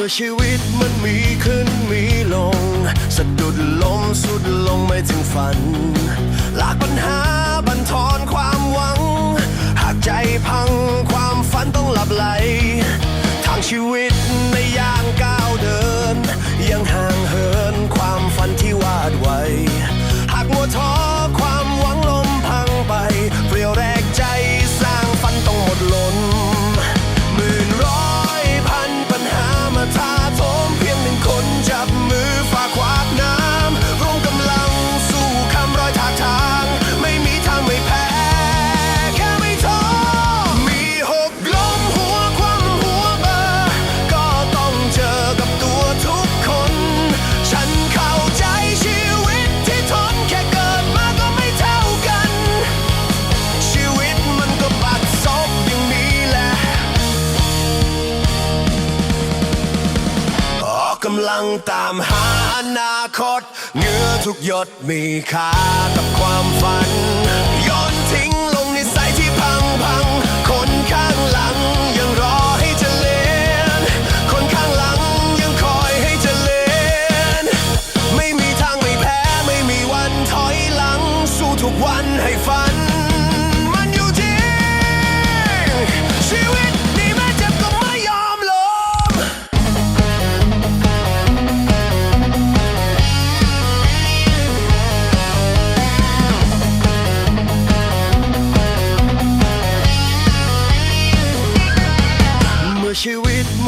มื่อชีวิตมันมีขึ้นมีลงสะดุดล้มสุดลงไม่ถึงฝัน หลากปัญหาบันทอนความหวัง หากใจพังความฝันต้องหลับไหล ทางชีวิตำลังตามหาอนาคตเงื้อทุกยศมีค่ากับความฝัน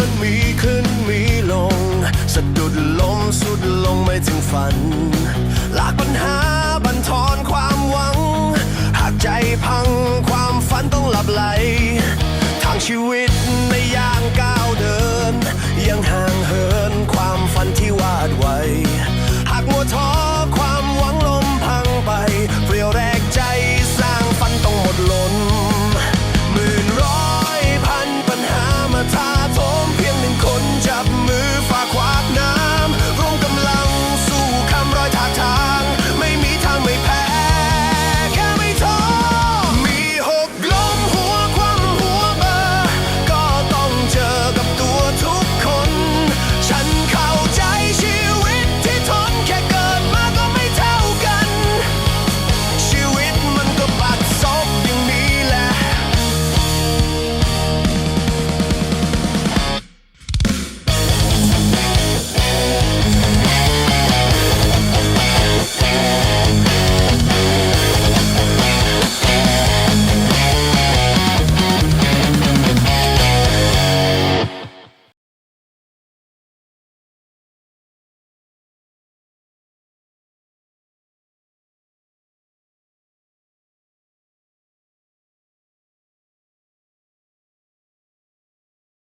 มันมีขึ้นมีลง สะดุดลมสุดลงไม่ถึงฝัน หลากปัญหา